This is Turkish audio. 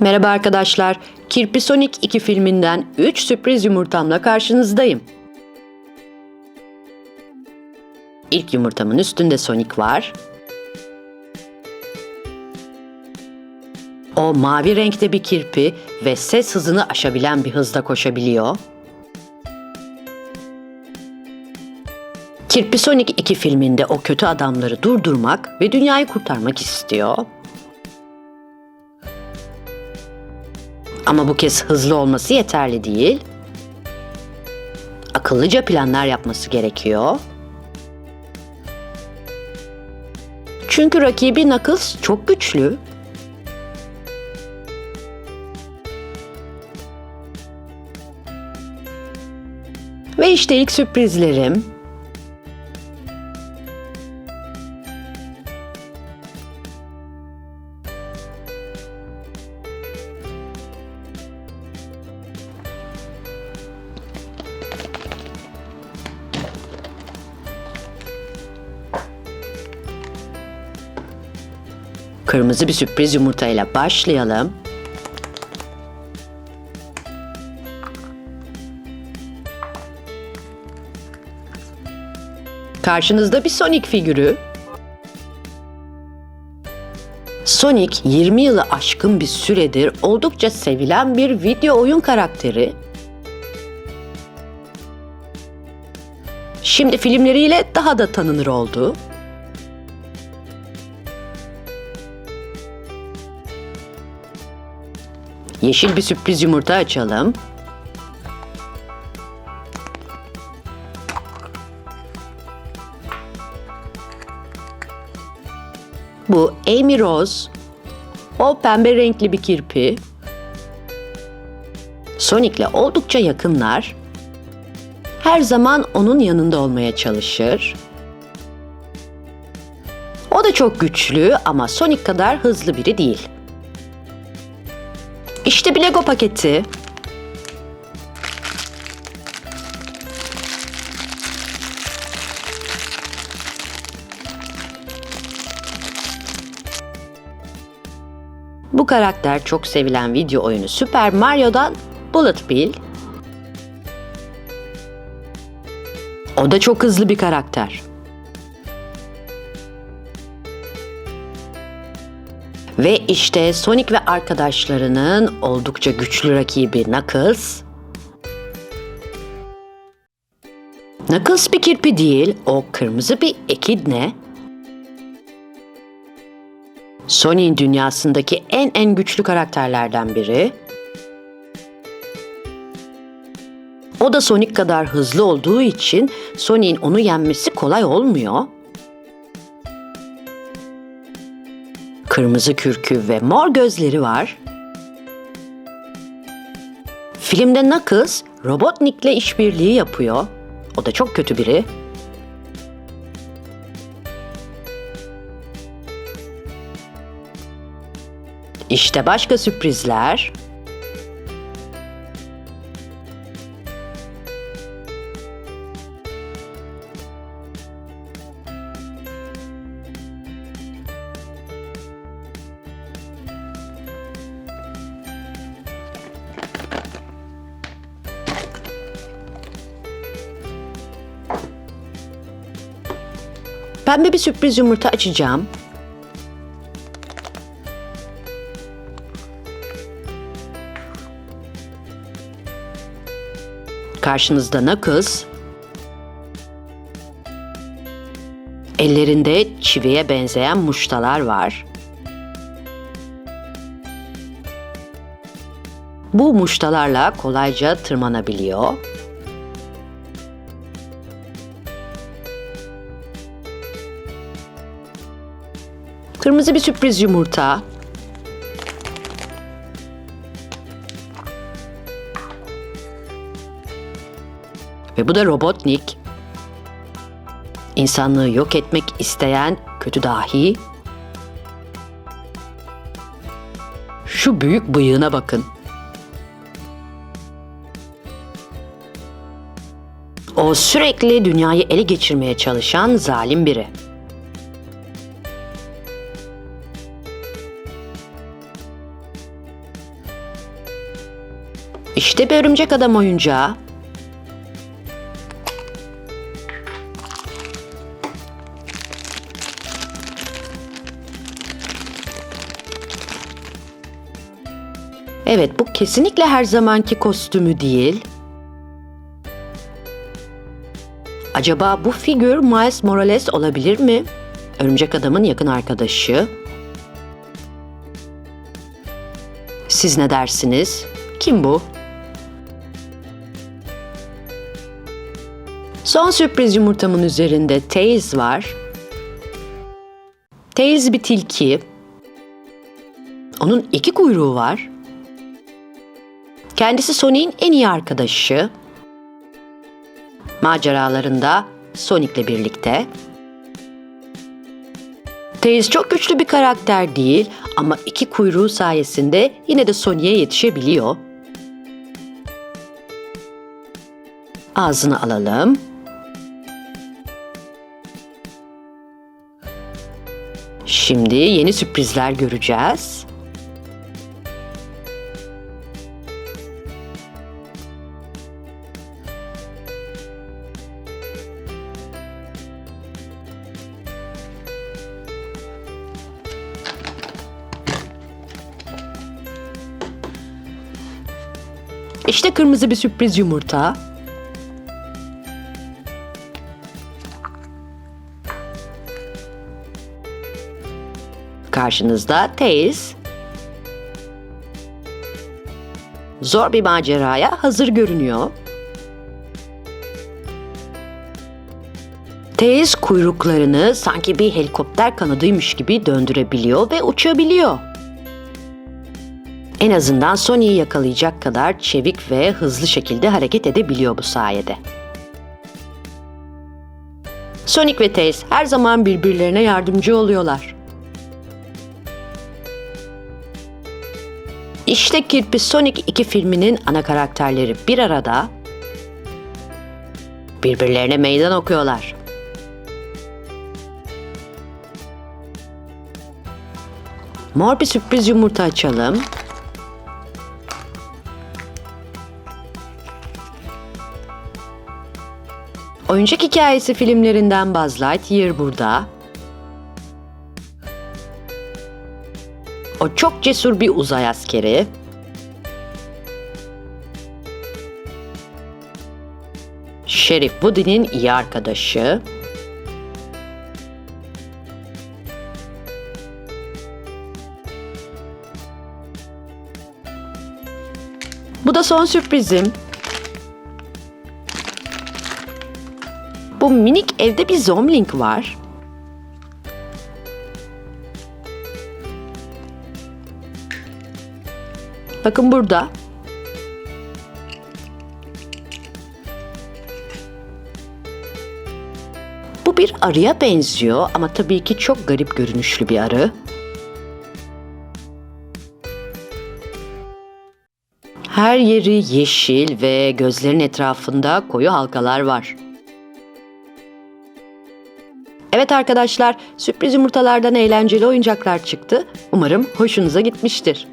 Merhaba arkadaşlar. Kirpi Sonic 2 filminden 3 sürpriz yumurtamla karşınızdayım. İlk yumurtamın üstünde Sonic var. O mavi renkte bir kirpi ve ses hızını aşabilen bir hızda koşabiliyor. Kirpi Sonic 2 filminde o kötü adamları durdurmak ve dünyayı kurtarmak istiyor. Ama bu kez hızlı olması yeterli değil. Akıllıca planlar yapması gerekiyor. Çünkü rakibi Knuckles çok güçlü. Ve işte ilk sürprizlerim. Kırmızı bir sürpriz yumurtayla başlayalım. Karşınızda bir Sonic figürü. Sonic 20 yılı aşkın bir süredir oldukça sevilen bir video oyun karakteri. Şimdi filmleriyle daha da tanınır oldu. Yeşil bir sürpriz yumurta açalım. Bu Amy Rose. O pembe renkli bir kirpi. Sonic'le oldukça yakınlar. Her zaman onun yanında olmaya çalışır. O da çok güçlü ama Sonic kadar hızlı biri değil. İşte bir Lego paketi. Bu karakter çok sevilen video oyunu Super Mario'dan Bullet Bill. O da çok hızlı bir karakter. Ve işte Sonic ve arkadaşlarının oldukça güçlü rakibi Knuckles. Knuckles bir kirpi değil, o kırmızı bir ekidne. Sonic'in dünyasındaki en en güçlü karakterlerden biri. O da Sonic kadar hızlı olduğu için Sonic'in onu yenmesi kolay olmuyor. Kırmızı kürkü ve mor gözleri var. Filmde Knuckles Robotnik'le işbirliği yapıyor. O da çok kötü biri. İşte başka sürprizler. Pembe bir sürpriz yumurta açacağım. Karşınızda Knuckles. Ellerinde çiviye benzeyen muştalar var. Bu muştalarla kolayca tırmanabiliyor. Kırmızı bir sürpriz yumurta. Ve bu da Robotnik. İnsanlığı yok etmek isteyen kötü dahi. Şu büyük bıyığına bakın. O sürekli dünyayı ele geçirmeye çalışan zalim biri. İşte bir örümcek adam oyuncağı. Evet, bu kesinlikle her zamanki kostümü değil. Acaba bu figür Miles Morales olabilir mi? Örümcek Adam'ın yakın arkadaşı. Siz ne dersiniz? Kim bu? Son sürpriz yumurtamın üzerinde Tails var. Tails bir tilki. Onun iki kuyruğu var. Kendisi Sonic'in en iyi arkadaşı. Maceralarında Sonic'le birlikte. Tails çok güçlü bir karakter değil ama iki kuyruğu sayesinde yine de Sonic'e yetişebiliyor. Ağzını alalım. Şimdi yeni sürprizler göreceğiz. İşte kırmızı bir sürpriz yumurta. Karşınızda Tails. Zor bir maceraya hazır görünüyor. Tails kuyruklarını sanki bir helikopter kanadıymış gibi döndürebiliyor ve uçabiliyor. En azından Sony'yi yakalayacak kadar çevik ve hızlı şekilde hareket edebiliyor bu sayede. Sonic ve Tails her zaman birbirlerine yardımcı oluyorlar. İşte Kirpi Sonic 2 filminin ana karakterleri bir arada birbirlerine meydan okuyorlar. Mor bir sürpriz yumurta açalım. Oyuncak hikayesi filmlerinden Buzz Lightyear burada. O çok cesur bir uzay askeri. Şerif Woody'nin iyi arkadaşı. Bu da son sürprizim. Bu minik evde bir zomlink var. Bakın burada. Bu bir arıya benziyor ama tabii ki çok garip görünüşlü bir arı. Her yeri yeşil ve gözlerin etrafında koyu halkalar var. Evet arkadaşlar, sürpriz yumurtalardan eğlenceli oyuncaklar çıktı. Umarım hoşunuza gitmiştir.